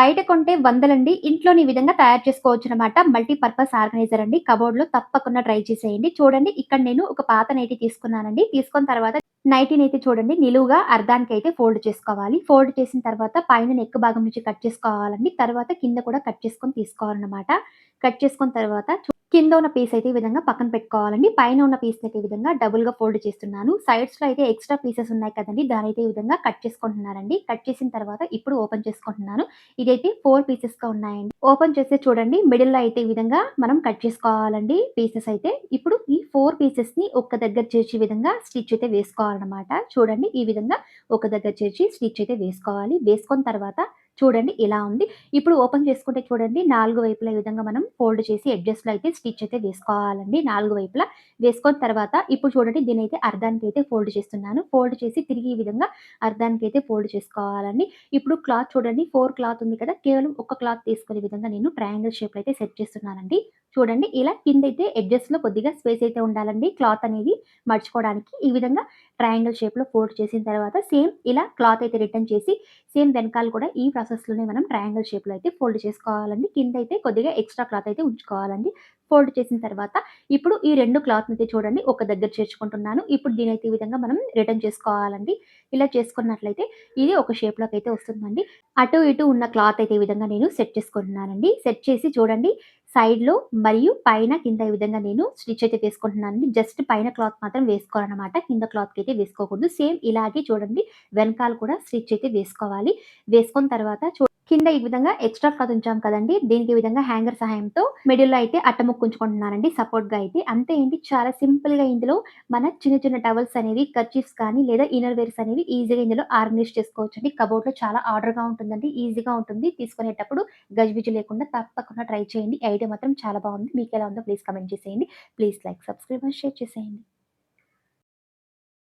బయట కొంటే వందలండి ఇంట్లోని విధంగా తయారు చేసుకోవచ్చు అనమాట మల్టీపర్పస్ ఆర్గనైజర్ అండి. కబోర్డ్లో తప్పకుండా ట్రై చేసేయండి. చూడండి ఇక్కడ నేను ఒక పాత నైటీ తీసుకున్నానండి. తీసుకున్న తర్వాత నైటీనైతే చూడండి నిలువుగా అర్ధానికైతే ఫోల్డ్ చేసుకోవాలి. ఫోల్డ్ చేసిన తర్వాత పైన నెక్ భాగం నుంచి కట్ చేసుకోవాలండి. తర్వాత కింద కూడా కట్ చేసుకొని తీసుకోవాలన్నమాట. కట్ చేసుకున్న తర్వాత కింద ఉన్న పీస్ అయితే ఈ విధంగా పక్కన పెట్టుకోవాలండి. పైన ఉన్న పీస్ అయితే ఈ విధంగా డబుల్‌గా ఫోల్డ్ చేస్తున్నాను. సైడ్స్లో అయితే ఎక్స్‌ట్రా పీసెస్ ఉన్నాయి కదండి దాని అయితే ఈ విధంగా కట్ చేసుకుంటున్నారండి కట్ చేసిన తర్వాత ఇప్పుడు ఓపెన్ చేసుకుంటున్నాను. ఇదైతే 4 పీసెస్‌గా ఉన్నాయండి. ఓపెన్ చేస్తే చూడండి మిడిల్లో అయితే ఈ విధంగా మనం కట్ చేసుకోవాలండి పీసెస్ అయితే. ఇప్పుడు ఈ ఫోర్ పీసెస్ని ఒక్క దగ్గర చేర్చి విధంగా స్టిచ్ అయితే వేసుకోవాలన్నమాట. చూడండి ఈ విధంగా ఒక దగ్గర చేర్చి స్టిచ్ అయితే వేసుకోవాలి. వేసుకున్న తర్వాత చూడండి ఇలా ఉంది. ఇప్పుడు ఓపెన్ చేసుకుంటే చూడండి నాలుగు వైపులా ఈ విధంగా మనం ఫోల్డ్ చేసి ఎడ్జెస్‌లో అయితే స్టిచ్ అయితే వేసుకోవాలండి నాలుగు వైపులా. వేసుకున్న తర్వాత ఇప్పుడు చూడండి నేనైతే అర్ధానికి అయితే ఫోల్డ్ చేస్తున్నాను. ఫోల్డ్ చేసి తిరిగి ఈ విధంగా అర్ధానికైతే ఫోల్డ్ చేసుకోవాలండి. ఇప్పుడు క్లాత్ చూడండి ఫోర్ క్లాత్ ఉంది కదా! కేవలం ఒక క్లాత్ తీసుకునే విధంగా నేను ట్రయాంగిల్ షేప్‌లో అయితే సెట్ చేస్తున్నానండి. చూడండి ఇలా కింద కిందైతే ఎడ్జెస్‌లో కొద్దిగా స్పేస్ అయితే ఉండాలండి క్లాత్ అనేది మర్చుకోవడానికి ఈ విధంగా ట్రయాంగిల్ షేప్‌లో ఫోల్డ్ చేసిన తర్వాత సేమ్ ఇలా క్లాత్ అయితే రిటర్న్ చేసి సేమ్ వెనకాల కూడా ఈ ప్రాసెస్‌లోనే మనం ట్రయాంగిల్ షేప్‌లో అయితే ఫోల్డ్ చేసుకోవాలండి. కింద అయితే కొద్దిగా ఎక్స్‌ట్రా క్లాత్ అయితే ఉంచుకోవాలండి. ఫోల్డ్ చేసిన తర్వాత ఇప్పుడు ఈ రెండు క్లాత్ అయితే చూడండి ఒక దగ్గర చేర్చుకుంటున్నాను. ఇప్పుడు దీనైతే ఈ విధంగా మనం రిటర్న్ చేసుకోవాలండి. ఇలా చేసుకున్నట్లయితే ఇది ఒక షేప్‌లోకి అయితే వస్తుందండి. అటు ఇటు ఉన్న క్లాత్ అయితే ఈ విధంగా నేను సెట్ చేసుకుంటున్నానండి. సెట్ చేసి చూడండి సైడ్‌లో మరియు పైన కింద ఈ విధంగా నేను స్టిచ్ అయితే వేసుకుంటున్నాను జస్ట్ పైన క్లాత్ మాత్రం వేసుకోవాలన్నమాట కింద క్లాత్‌కైతే వేసుకోకూడదు. సేమ్ ఇలాగే చూడండి వెనకాల కూడా స్టిచ్ అయితే వేసుకోవాలి. వేసుకున్న తర్వాత చూ కింద ఈ విధంగా ఎక్స్‌ట్రా క్లాత్ ఉంచాం కదండి దీనికి విధంగా హ్యాంగర్ సహాయంతో మిడిల్‌లో అయితే అట్టముక్క ఉంచుకుంటున్నానండి సపోర్ట్‌గా అయితే. అంతే ఏంటి చాలా సింపుల్‌గా ఇందులో మన చిన్న చిన్న టవల్స్ అనేవి కర్చీఫ్స్ కానీ లేదా ఇన్నర్ వేర్స్ అనేవి ఈజీగా ఇందులో ఆర్గనైజ్ కబోర్డ్ కబోర్డ్‌లో చాలా ఆర్డర్‌గా ఉంటుందండి. ఈజీగా ఉంటుంది. తీసుకునేటప్పుడు గజిబిజి లేకుండా తప్పకుండా ట్రై చేయండి. ఐడియా మాత్రం చాలా బాగుంది. మీకు ఎలా ఉందో ప్లీజ్ కమెంట్ చేసేయండి. ప్లీజ్ లైక్, సబ్స్క్రైబ్ షేర్ చేసేయండి.